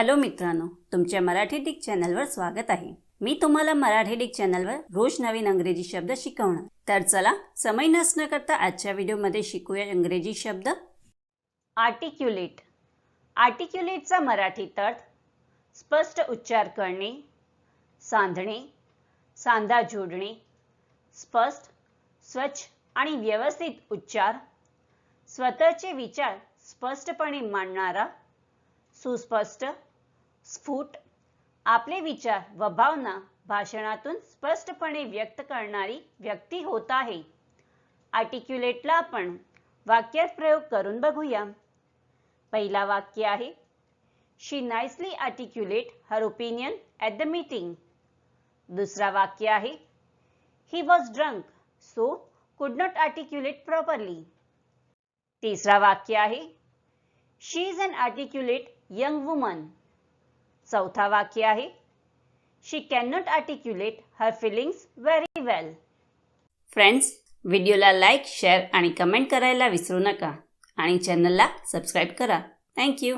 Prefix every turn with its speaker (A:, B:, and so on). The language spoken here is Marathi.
A: हॅलो मित्रांनो तुमच्या मराठी डिक चॅनलवर स्वागत आहे. मी तुम्हाला मराठी डिक चॅनलवर रोज नवीन अंग्रेजी शब्द शिकवणार. तर चला समय नसणं करता आजच्या व्हिडिओमध्ये शिकूया इंग्रजी शब्द. आर्टिक्युलेट आर्टिक्युलेटचा मराठीत अर्थ स्पष्ट उच्चार करणे सांधणे सांधा जोडणे स्पष्ट स्वच्छ आणि व्यवस्थित उच्चार स्वतःचे विचार स्पष्टपणे मांडणारा सुस्पष्ट स्फुट आपले विचार व भावना भाषणातून स्पष्टपणे व्यक्त करणारी व्यक्ती होत आहे. आर्टिक्युलेटला आपण वाक्यात प्रयोग करून बघूया. पहिला वाक्य आहे she nicely articulate her opinion at the meeting दुसरा वाक्य आहे he was drunk so could not articulate properly तिसरा वाक्य आहे she is inarticulate young woman चौथा वाक्य आहे. She can not articulate her feelings very well friends व्हिडिओला लाईक शेअर आणि कमेंट करायला विसरू नका. आणि चॅनलला सबस्क्राईब करा. थँक्यू